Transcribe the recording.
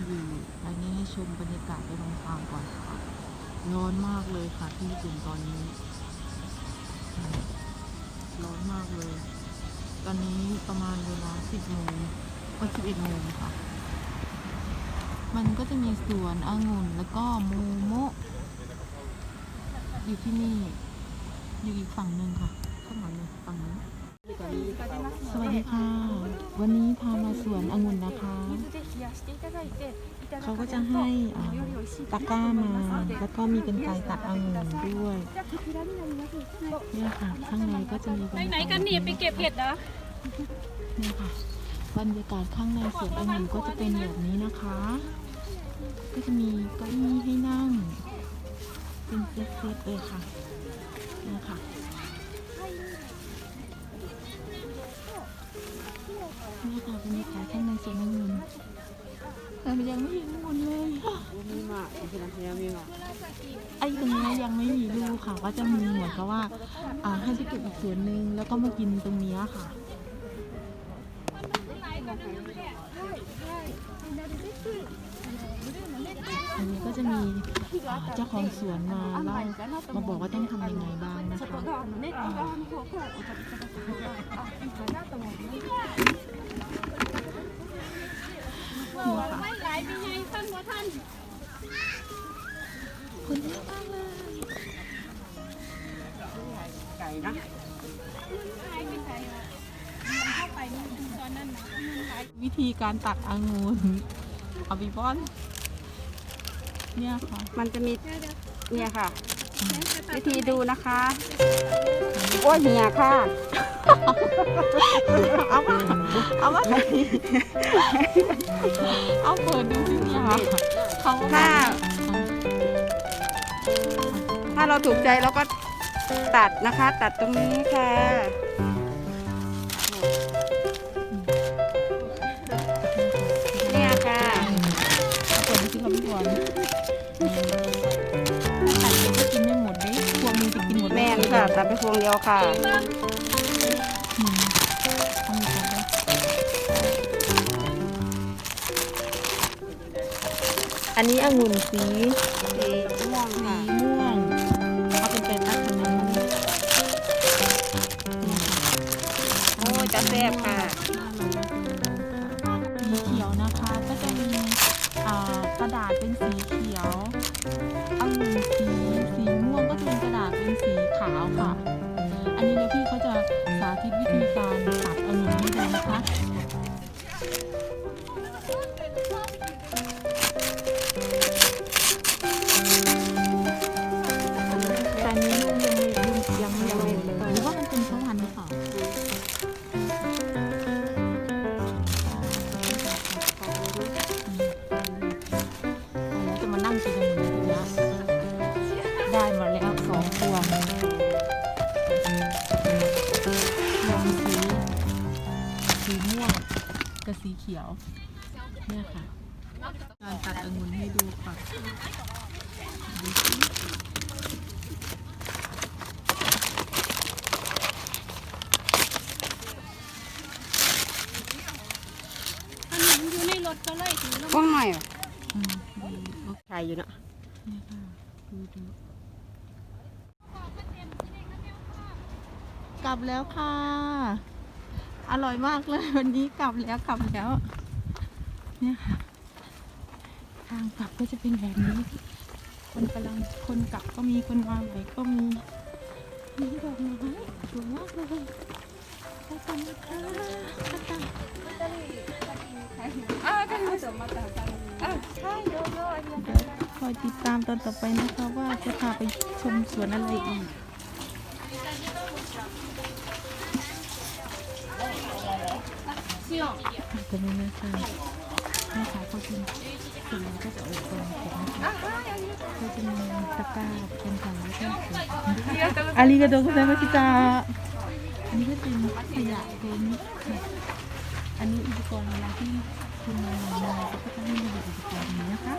วนองุ่นแต่รอเพื่อนอยู่อันนี้ให้ชมบรรยากาศไปลงทางก่อนค่ะ ร้อนมากเลยค่ะที่ญี่ปุ่นตอนนี้ ร้อนมากเลย ตอนนี้ประมาณเวลาสิบโมงก็สิบเอ็ดโมงค่ะ มันก็จะมีสวนองุ่นแล้วก็โมโมะอยู่ที่นี่ อยู่อีกฝั่งหนึ่งค่ะ ข้างหลังเลยฝั่งนู้นสวัสดีค่ะ วันนี้พามาสวนองุ่นนะคะ เขาก็จะให้อ่าตะกร้ามา แล้วก็มีกันไกรตัดองุ่นด้วยเนี่ยค่ะข้างในก็จะมีบรรยากาศไหนๆกันนี่ไปเก็บเห็ดเหรอเนี่ยค่ะบรรยากาศข้างในสวนองุ่นก็จะเป็นแบบนี้นะคะ ก็จะมีเก้าอี้ให้นั่ง เป็นเซตๆเลยค่ะเนี่ยค่ะ ไอ้ตรงนี้ยังไม่มีลูกค่ะ ก็จะมีเหมือนกับว่าอ่าให้ไปเก็บอีกสวนหนึ่งแล้วก็มากินตรงนี้ค่ะอันนี้ก็จะมีเจ้าของสวนมาเล่ามาบอกว่าต้องทำยังไงบ้างนะคะ นะหายไปไหนวะมันเข้าไปมันตอนนั้นนะมันหายวิธีการตัดองุ่นเอาบีบอน เนี่ยค่ะ มันจะมีเนี่ยค่ะ วิธีดูนะคะโอ้ยเหี่ยค่ะเอามาเอามาไหนเอาเปิดดูสิเนี่ยค่ะเขาถ้า ถ้าเราถูกใจเราก็ ตัดนะคะ ตัดตรงนี้ค่ะเนี่ยค่ะเอาเปิดดูสิค่ะพี่บอลตัดเดี๋ยวก็กินไม่หมดเด้พวงมึงจะกินหมดแม่นค่ะ ตัดไปพวงเดียวค่ะอืมเอาหมดเลยอันนี้องุ่นสีสีม่วงสีค่ะม่วง แซ่บค่ะสีเขียวนะคะก็จะมีกระดาษเป็นสีเขียวองุ่นสีสีม่วงก็จะเป็นกระดาษเป็นสีขาวค่ะ อันนี้เดี๋ยวพี่เขาจะสาธิตวิธีการตัดองุ่นให้ดูนะคะ สีม่วงกับสีเขียวเนี่ยค่ะการตัดองุ่นให้ดูค่ะดูสิอันนี้อยู่ในรถก็เลยถือพวงหน่อยเหรออืมดีโอเคไก่อยู่เนอะเนี่ยค่ะดูดูกลับแล้วค่ะ อร่อยมากเลยวันนี้กลับแล้วกลับแล้วเนี่ยค่ะทางกลับก็จะเป็นแบบนี้ คนกำลังคนกลับก็มีคนวาใหม่ก็มีมีดอกไม้สวยมากเลยขอบคุณค่ะอ่าก็คือสมตาตากันอ่าใช่โยโย่คอยติดตามตอนต่อไปนะคะว่าจะพาไปชมสวนอะไรอีก ก็ไม่น่าใช่แม่ค้าเขากินเสร็จแล้วก็จะออกกองเก็บนะคะก็จะมีตะกร้าเป็นของแล้วก็เก็บอาริกาโตคุไซมาชิตาอันนี้ก็เป็นขยะเป็นอันนี้อุปกรณ์เวลาที่คุณมาใหม่ๆก็จะให้มาดูอุปกรณ์นี้นะคะ